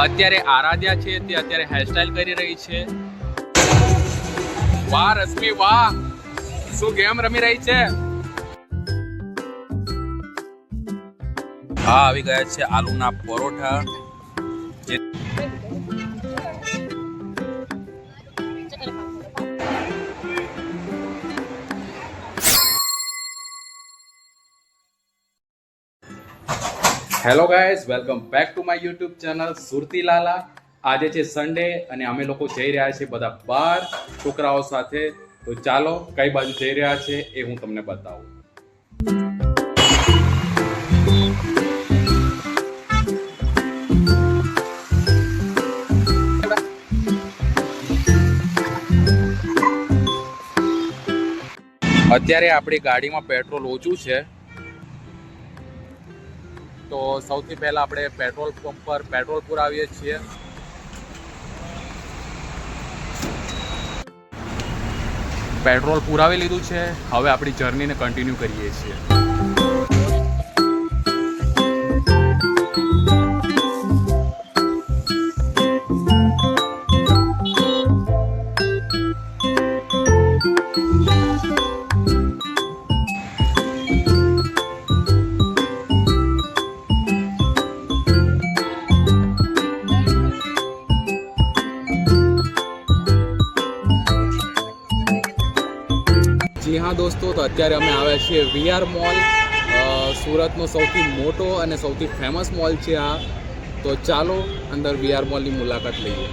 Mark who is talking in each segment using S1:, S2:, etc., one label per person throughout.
S1: અત્યારે આરાધ્યા છે, તે અત્યારે હેરસ્ટાઈલ કરી રહી છે. વાહ, રશ્મિ, વાહ. શું ગેમ રમી રહી છે? હા, આવી ગયા છે આલુના paratha. Hello guys welcome back to my YouTube channel Surti Lala આજે છે સન્ડે અને અમે લોકો જઈ રહ્યા છીએ બધા બાર છોકરાઓ સાથે. તો ચાલો, કઈ બાજુ જઈ રહ્યા છે એ હું તમને બતાવું. અત્યારે આપણી ગાડીમાં પેટ્રોલ ઓછું છે. તો સૌથી પહેલા આપણે પેટ્રોલ પંપ પર પેટ્રોલ પુરાવીએ છીએ. પેટ્રોલ પુરાવી લીધું છે. હવે આપણી જર્નીને કન્ટિન્યુ કરીએ છીએ. દોસ્તો તો અત્યારે અમે આવ્યા છીએ વીઆર મોલ. સુરતનો સૌથી મોટો અને સૌથી ફેમસ મોલ છે આ. તો ચાલો અંદર વીઆર મોલની મુલાકાત લઈએ.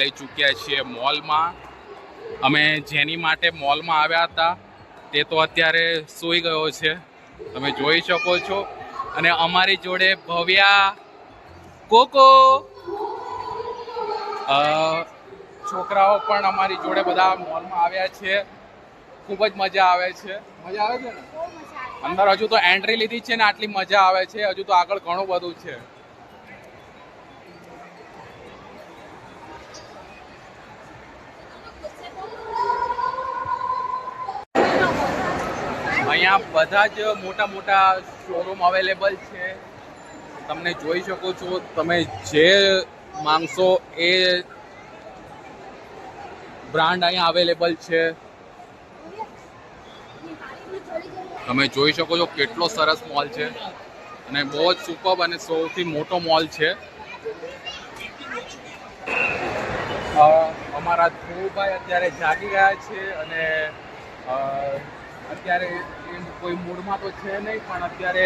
S1: લઈ ચૂક્યા છીએ મોલમાં. અમે જેની માટે મોલમાં આવ્યા હતા, તે તો અત્યારે સૂઈ ગયો છે. તમે જોઈ શકો છો. અને અમારી જોડે ભવ્યા કોકો. છોકરાઓ પણ અમારી જોડે બધા મોલમાં આવ્યા છે. ખૂબ જ મજા આવે છે. મજા આવે છે ને? અંદર હજુ તો એન્ટ્રી લીધી છે ને, આટલી મજા આવે છે. હજુ તો આગળ ઘણું બધું છે. અહીંયા બધા જ મોટા મોટા શોરૂમ અવેલેબલ છે. તમને જોઈ શકો છો, તમે જે માંગશો એ બ્રાન્ડ અહીંયા અવેલેબલ છે. તમે જોઈ શકો છો કેટલો સરસ મોલ છે અને બહુ જ સુપર અને સૌથી મોટો મોલ છે. અમારા ધ્રુવભાઈ અત્યારે જાગી ગયા છે અને અત્યારે કોઈ મૂડમાં તો છે નહીં પણ અત્યારે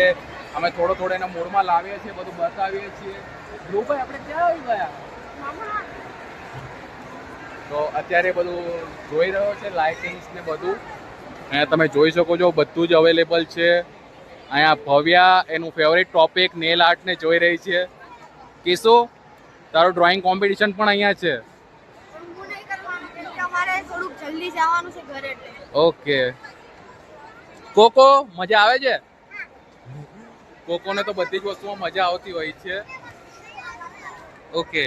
S1: અમે થોડો થોડો એના મૂડમાં લાવીએ છીએ બધું બતાવીએ છીએ. ધ્રુવભાઈ આપણે ક્યાં આવી ગયા? તો અત્યારે બધું જોઈ રહ્યો છે લાઇટિંગ્સ ને બધું. અહીંયા તમે જોઈ શકો છો બધું જ અવેલેબલ છે. અહીંયા ભવ્યા એનું ફેવરેટ ટોપિક નેલ આર્ટને જોઈ રહી છે. કેશો તારો ડ્રોઈંગ કોમ્પિટિશન પણ અહીંયા છે. ઓકે કોકો, મજા આવે છે? કોકોને તો બધી જ વસ્તુમાં મજા આવતી હોય છે. ઓકે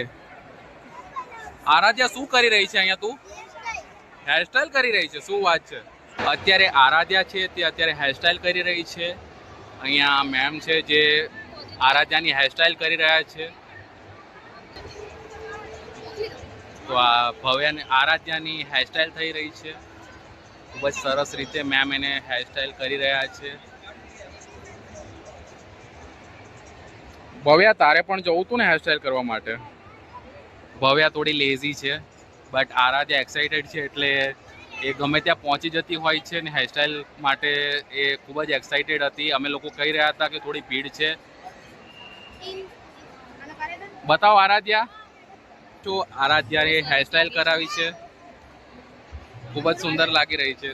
S1: આરાધ્યા શું કરી રહી છે અહીંયા તું? હેરસ્ટાઈલ કરી રહી છે, શું વાત છે? અત્યારે આરાધ્યા છે, તે અત્યારે હેરસ્ટાઈલ કરી રહી છે. અહીંયા મેમ છે જે આરાધ્યાની હેરસ્ટાઈલ કરી રહ્યા છે. તો આ ભવ્યાની આરાધ્યાની હેરસ્ટાઈલ થઈ રહી છે. ખૂબ જ સરસ રીતે મેમ એને હેરસ્ટાઈલ કરી રહ્યા છે. ભવ્યા, તારે પણ જવું હતું ને હેરસ્ટાઈલ કરવા માટે? ભવ્યા થોડી લેઝી છે બટ આરાધ્યા એક્સાઇટેડ છે એટલે એ ગમે ત્યાં પહોંચી જતી હોય છે ને હેરસ્ટાઈલ માટે એ ખૂબ જ એક્સાઇટેડ હતી. અમે લોકો કહી રહ્યા હતા કે થોડી ભીડ છે. બતાવો આરાધ્યા. જો આરાધ્યાએ હેરસ્ટાઈલ કરાવી છે. ખૂબ જ સુંદર લાગી રહી છે.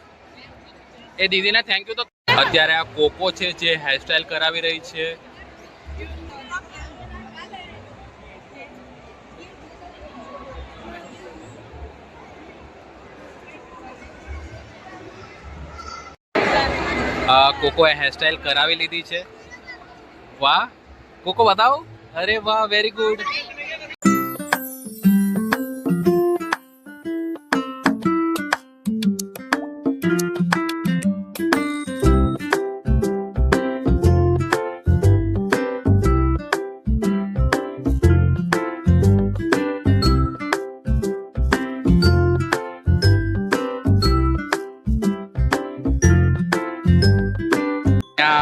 S1: એ દીદીને થેન્ક યુ તો અત્યારે આ કોકો છે જે હેરસ્ટાઈલ કરાવી રહી છે. કોકોએ હેરસ્ટાઈલ કરાવી લીધી છે. વાહ, કોકો બતાવો. અરે વાહ વેરી ગુડ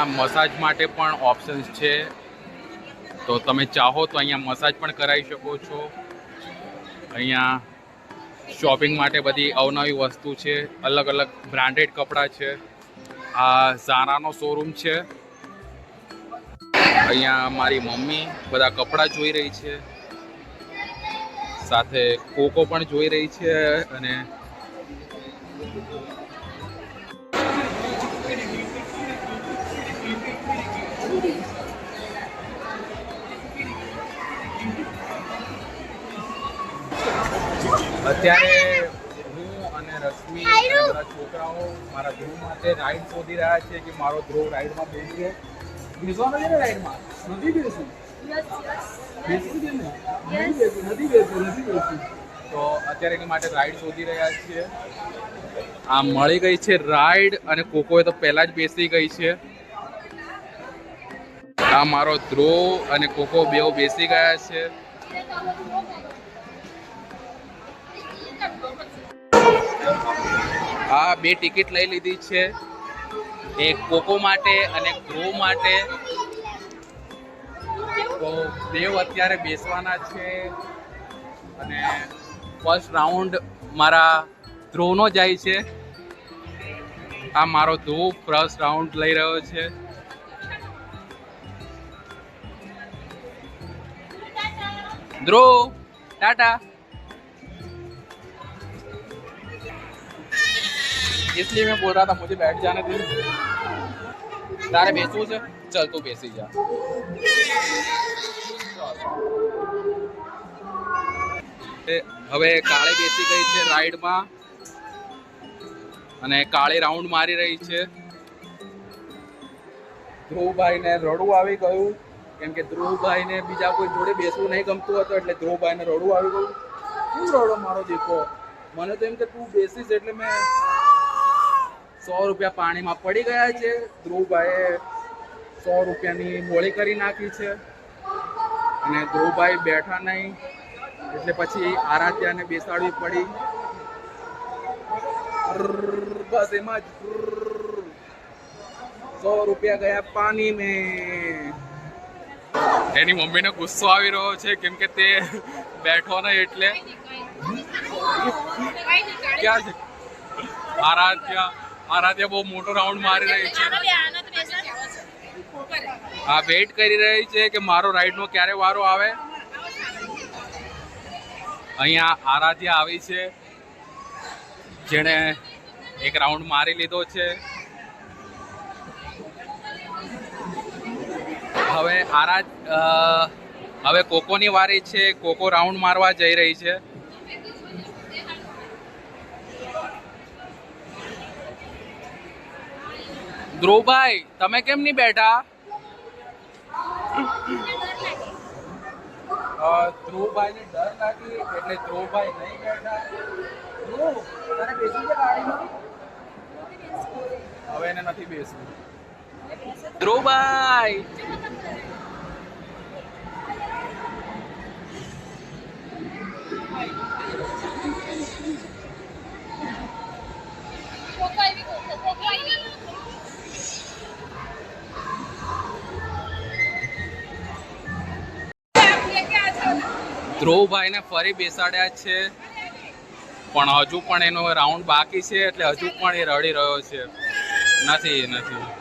S1: ત્યાં મસાજ માટે પણ ઓપ્શન્સ છે. તો તમે ચાહો તો અહીંયા મસાજ પણ કરાવી શકો છો. અહીંયા શોપિંગ માટે બધી અવનવી વસ્તુ છે. અલગ અલગ બ્રાન્ડેડ કપડાં છે. આ ઝારાનો શોરૂમ છે. અહીંયા મારી મમ્મી બધા કપડાં જોઈ રહી છે. સાથે કોકો પણ જોઈ રહી છે અને અત્યારે હું અને રશ્મિ મારા છોકરાઓ મારા ધ્રુવ માટે રાઈડ શોધી રહ્યા છે કે મારો ધ્રુવ રાઈડમાં બેસીએ. બેસવાનો છે ને રાઈડમાં નથી બેસવું? બેસવું છે ને? નથી બેસવું નથી બેસવું નથી બેસવું. તો અત્યારે એની માટે રાઈડ શોધી રહ્યા છીએ. આ મળી ગઈ છે રાઈડ અને કોકોએ તો પહેલા જ બેસી ગઈ છે. આ મારો ધ્રુવ અને કોકો બેવ બેસી ગયા છે. આ બે ટિકિટ લઈ લીધી છે. એક કોકો માટે અને ધ્રુવ માટે. તો દેવ અત્યારે બેસવાના છે. અને ફર્સ્ટ રાઉન્ડ મારા ધ્રુવનો જાય છે. આ મારો ધ્રુવ ફર્સ્ટ રાઉન્ડ લઈ રહ્યો છે. ધ્રુવ ટાટા इसलिए मैं बोल रहा था मुझे बैठ जाने दे તારે બેસવું છે ચલ તું બેસી જા એ હવે કાળે બેસી ગઈ છે રાઈડમાં અને કાળી રાઉન્ડ મારી રહી છે ધ્રુવભાઈને રડવું આવી ગયું કેમ કે ધ્રુવભાઈને બીજા કોઈ જોડે બેસવું નહીં ગમતું હતું, એટલે ધ્રુવભાઈને રડવું આવી ગયું. શું રડો મારો દીકરો? મને તો એમ કે તું બેસીશ એટલે મેં સો રૂપિયા પાણીમાં પડી ગયા છે. ધ્રુવભાઈએ સો રૂપિયાની મોળી કરી નાખી છે. અને ધ્રુવભાઈ બેઠા નહીં, એટલે પછી આરાધ્યાને બેસાડવી પડી. બસ એમાં જ. સો રૂપિયા ગયા પાણી મેં એની મમ્મીને ગુસ્સો આવી રહ્યો છે, કેમ કે તે બેઠો નહીં એટલે. ક્યાં છે? આરાધ્યા આરાધ્યા બહુ મોટો રાઉન્ડ મારી રહી છે. આ વેઇટ કરી રહી છે કે મારો રાઈડનો ક્યારે વારો આવે? અહીંયા આરાધ્યા આવી છે. જેણે એક રાઉન્ડ મારી લીધો છે. હવે આરા હવે કોકોની વારી છે, કોકો રાઉન્ડ મારવા જઈ રહી છે. ધ્રુવભાઈ, તમે કેમ નહીં બેઠા? એટલે ધ્રુવભાઈ હવે એને નથી બેસવું. ધ્રુવભાઈ! ધ્રુવભાઈને ફરી બેસાડ્યા છે. પણ હજુ પણ એનો રાઉન્ડ બાકી છે એટલે હજુ પણ એ રડી રહ્યો છે. નથી નથી.